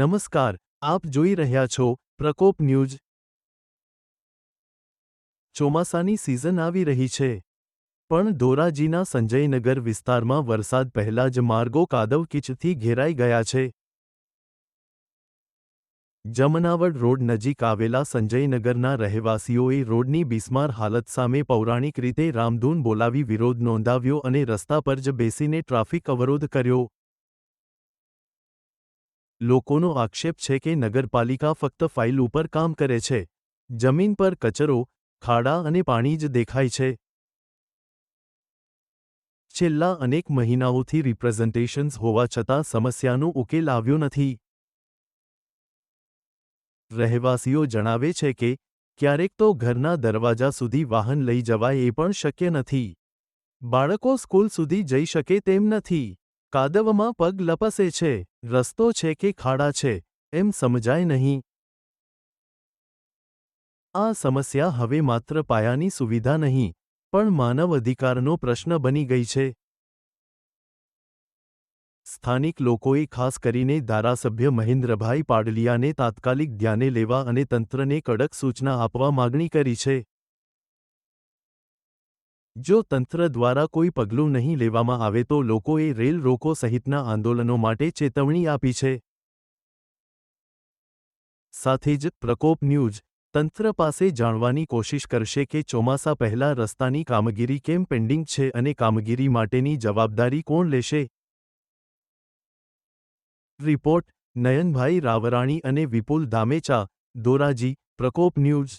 નમસ્કાર, આપ જોઈ રહ્યા છો પ્રકોપ ન્યૂઝ. ચોમાસાની સિઝન આવી રહી છે. પણ ધોરાજીના સંજયનગર વિસ્તારમાં વરસાદ પહેલા જ માર્ગો કાદવ કીચથી ઘેરાઈ ગયા છે. જમનાવડ રોડ નજીક આવેલા સંજયનગરના રહેવાસીઓએ રોડની બિસ્માર હાલત સામે પૌરાણિક રીતે રામધૂન બોલાવી વિરોધ નોંધાવ્યો અને રસ્તા પર જ બેસીને ટ્રાફિક અવરોધ કર્યો. લોકોનો આક્ષેપ છે કે નગરપાલિકા ફક્ત ફાઇલ ઉપર કામ કરે છે. જમીન પર કચરો, ખાડા અને પાણી જ દેખાય છે. છેલ્લા અનેક મહિનાઓથી રિપ્રેઝન્ટેશન્સ હોવા છતાં સમસ્યાનો ઉકેલ આવ્યો નથી. રહેવાસીઓ જણાવે છે કે, ક્યારેક તો ઘરના દરવાજા સુધી વાહન લઈ જવાય એ પણ શક્ય નથી. બાળકો સ્કૂલ સુધી જઈ શકે તેમ નથી. કાદવમાં પગ લપસે છે, રસ્તો છે કે ખાડા છે, એમ સમજાય નહીં. આ સમસ્યા હવે માત્ર પાયાની સુવિધા નહીં, પણ માનવ અધિકારનો પ્રશ્ન બની ગઈ છે. સ્થાનિક લોકોએ ખાસ કરીને ધારાસભ્ય મહેન્દ્રભાઈ પાડલિયાને તાત્કાલિક ધ્યાને લેવા અને તંત્રને કડક સૂચના આપવા માગણી કરી છે. જો તંત્ર દ્વારા કોઈ પગલું નહીં લેવામાં આવે તો લોકોએ રેલ રોકો સહિતના આંદોલનો માટે ચેતવણી આપી છે. સાથે જ પ્રકોપ ન્યૂઝ, તંત્ર પાસે જાણવાની કોશિશ કરશે કે ચોમાસા પહેલા રસ્તાની કામગીરી કેમ પેન્ડિંગ છે અને કામગીરી માટેની જવાબદારી કોણ લેશે? રિપોર્ટ, નયનભાઈ રાવરાણી અને વિપુલ ધામેચા દોરાજી, પ્રકોપ ન્યૂઝ.